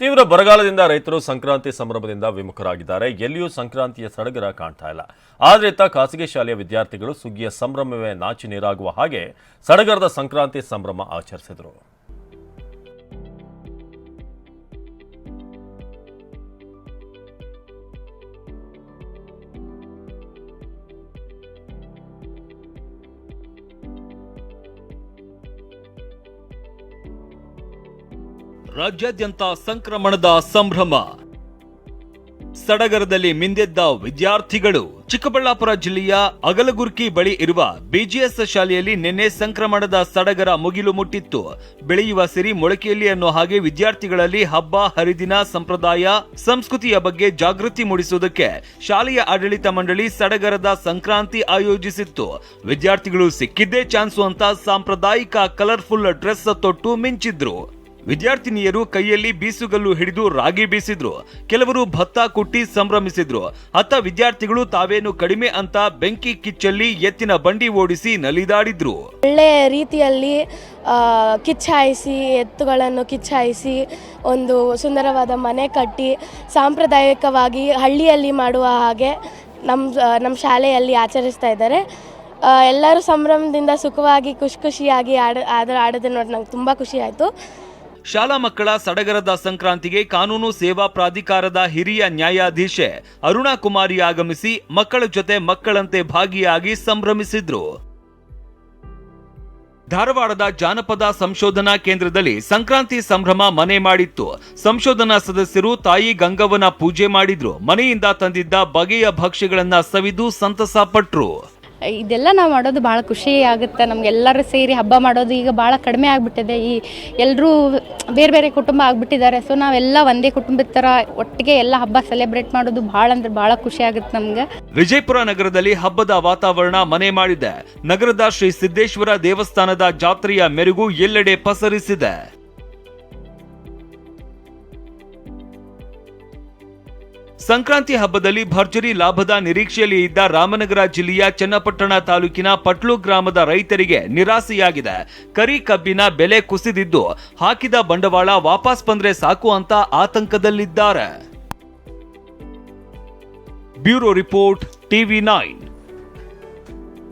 ತೀವ್ರ ಬರಗಾಲದಿಂದ ರೈತರು ಸಂಕ್ರಾಂತಿ ಸಂಭ್ರಮದಿಂದ ವಿಮುಖರಾಗಿದ್ದಾರೆ. ಎಲ್ಲಿಯೂ ಸಂಕ್ರಾಂತಿಯ ಸಡಗರ ಕಾಣ್ತಾ ಇಲ್ಲ. ಆದ್ರೆ ಇತ್ತ ಖಾಸಗಿ ಶಾಲೆಯ ವಿದ್ಯಾರ್ಥಿಗಳು ಸುಗ್ಗಿಯ ಸಂಭ್ರಮವೇ ನಾಚಿ ನೀರಾಗುವ ಹಾಗೆ ಸಡಗರದ ಸಂಕ್ರಾಂತಿ ಸಂಭ್ರಮ ಆಚರಿಸಿದರು. ರಾಜ್ಯಾದ್ಯಂತ ಸಂಕ್ರಮಣದ ಸಂಭ್ರಮ. ಸಡಗರದಲ್ಲಿ ಮಿಂದೆದ್ದ ವಿದ್ಯಾರ್ಥಿಗಳು ಚಿಕ್ಕಬಳ್ಳಾಪುರ ಜಿಲ್ಲೆಯ ಅಗಲಗುರ್ಕಿ ಬಳಿ ಇರುವ ಬಿಜಿಎಸ್ ಶಾಲೆಯಲ್ಲಿ ನಿನ್ನೆ ಸಂಕ್ರಮಣದ ಸಡಗರ ಮುಗಿಲು ಮುಟ್ಟಿತ್ತು. ಬೆಳೆಯುವ ಸಿರಿ ಮೊಳಕೆಯಲ್ಲಿ ಅನ್ನೋ ಹಾಗೆ ವಿದ್ಯಾರ್ಥಿಗಳಲ್ಲಿ ಹಬ್ಬ, ಹರಿದಿನ, ಸಂಪ್ರದಾಯ, ಸಂಸ್ಕೃತಿಯ ಬಗ್ಗೆ ಜಾಗೃತಿ ಮೂಡಿಸುವುದಕ್ಕೆ ಶಾಲೆಯ ಆಡಳಿತ ಮಂಡಳಿ ಸಡಗರದ ಸಂಕ್ರಾಂತಿ ಆಯೋಜಿಸಿತ್ತು. ವಿದ್ಯಾರ್ಥಿಗಳು ಸಿಕ್ಕಿದ್ದೇ ಚಾನ್ಸು ಅಂತ ಸಾಂಪ್ರದಾಯಿಕ, ಕಲರ್ಫುಲ್ ಡ್ರೆಸ್ ತೊಟ್ಟು ಮಿಂಚಿದ್ರು. ವಿದ್ಯಾರ್ಥಿನಿಯರು ಕೈಯಲ್ಲಿ ಬೀಸುಗಲ್ಲು ಹಿಡಿದು ರಾಗಿ ಬೀಸಿದ್ರು. ಕೆಲವರು ಭತ್ತ ಕುಟ್ಟಿ ಸಂಭ್ರಮಿಸಿದ್ರು. ಅತ್ತ ವಿದ್ಯಾರ್ಥಿಗಳು ತಾವೇನು ಕಡಿಮೆ ಅಂತ ಬೆಂಕಿ ಕಿಚ್ಚಲ್ಲಿ ಎತ್ತಿನ ಬಂಡಿ ಓಡಿಸಿ ನಲಿದಾಡಿದ್ರು. ಒಳ್ಳೆಯ ರೀತಿಯಲ್ಲಿ ಕಿಚ್ಚಾಯಿಸಿ, ಎತ್ತುಗಳನ್ನು ಕಿಚ್ಚಾಯಿಸಿ, ಒಂದು ಸುಂದರವಾದ ಮನೆ ಕಟ್ಟಿ, ಸಾಂಪ್ರದಾಯಿಕವಾಗಿ ಹಳ್ಳಿಯಲ್ಲಿ ಮಾಡುವ ಹಾಗೆ ನಮ್ಮ ನಮ್ಮ ಶಾಲೆಯಲ್ಲಿ ಆಚರಿಸ್ತಾ ಇದ್ದಾರೆ. ಎಲ್ಲರೂ ಸಂಭ್ರಮದಿಂದ ಸುಖವಾಗಿ, ಖುಷಿ ಖುಷಿಯಾಗಿ ಆಡ, ಆದ್ರೆ ಆಡೋದನ್ನ ನೋಡಿ ನಂಗೆ ತುಂಬ ಖುಷಿ ಆಯಿತು. ಶಾಲಾ ಮಕ್ಕಳ ಸಡಗರದ ಸಂಕ್ರಾಂತಿಗೆ ಕಾನೂನು ಸೇವಾ ಪ್ರಾಧಿಕಾರದ ಹಿರಿಯ ನ್ಯಾಯಾಧೀಶೆ ಅರುಣಾ ಕುಮಾರಿ ಆಗಮಿಸಿ ಮಕ್ಕಳ ಜೊತೆ ಮಕ್ಕಳಂತೆ ಭಾಗಿಯಾಗಿ ಸಂಭ್ರಮಿಸಿದ್ರು. ಧಾರವಾಡದ ಜಾನಪದ ಸಂಶೋಧನಾ ಕೇಂದ್ರದಲ್ಲಿ ಸಂಕ್ರಾಂತಿ ಸಂಭ್ರಮ ಮನೆ ಮಾಡಿತ್ತು. ಸಂಶೋಧನಾ ಸದಸ್ಯರು ತಾಯಿ ಗಂಗವ್ವನ ಪೂಜೆ ಮಾಡಿದ್ರು. ಮನೆಯಿಂದ ತಂದಿದ್ದ ಬಗೆಯ ಭಕ್ಷ್ಯಗಳನ್ನ ಸವಿದು ಸಂತಸ ಪಟ್ರು. ಇದೆಲ್ಲ ನಾವು ಮಾಡೋದು ಭಾಳ ಖುಷಿ ಆಗುತ್ತೆ. ನಮಗೆಲ್ಲರೂ ಸೇರಿ ಹಬ್ಬ ಮಾಡೋದು ಈಗ ಭಾಳ ಕಡಿಮೆ ಆಗಿಬಿಟ್ಟಿದೆ. ಈ ಎಲ್ಲರೂ ಬೇರೆ ಬೇರೆ ಕುಟುಂಬ ಆಗಿಬಿಟ್ಟಿದ್ದಾರೆ. ಸೊ ನಾವೆಲ್ಲ ಒಂದೇ ಕುಟುಂಬದ ಥರ ಒಟ್ಟಿಗೆ ಎಲ್ಲ ಹಬ್ಬ ಸೆಲೆಬ್ರೇಟ್ ಮಾಡೋದು ಭಾಳ ಅಂದ್ರೆ ಭಾಳ ಖುಷಿ ಆಗುತ್ತೆ ನಮ್ಗೆ. ವಿಜಯಪುರ ನಗರದಲ್ಲಿ ಹಬ್ಬದ ವಾತಾವರಣ ಮನೆ ಮಾಡಿದೆ. ನಗರದ ಶ್ರೀ ಸಿದ್ದೇಶ್ವರ ದೇವಸ್ಥಾನದ ಜಾತ್ರೆಯ ಮೆರುಗು ಎಲ್ಲೆಡೆ ಪಸರಿಸಿದೆ. ಸಂಕ್ರಾಂತಿ ಹಬ್ಬದಲ್ಲಿ ಭರ್ಜರಿ ಲಾಭದ ನಿರೀಕ್ಷೆಯಲ್ಲಿ ಇದ್ದ ರಾಮನಗರ ಜಿಲ್ಲೆಯ ಚನ್ನಪಟ್ಟಣ ತಾಲೂಕಿನ ಪಟ್ಲು ಗ್ರಾಮದ ರೈತರಿಗೆ ನಿರಾಸೆಯಾಗಿದೆ. ಕರಿ ಕಬ್ಬಿನ ಬೆಲೆ ಕುಸಿದಿದ್ದು, ಹಾಕಿದ ಬಂಡವಾಳ ವಾಪಸ್ ಬಂದ್ರೆ ಸಾಕು ಅಂತ ಆತಂಕದಲ್ಲಿದ್ದಾರೆ. Bureau report, TV nine.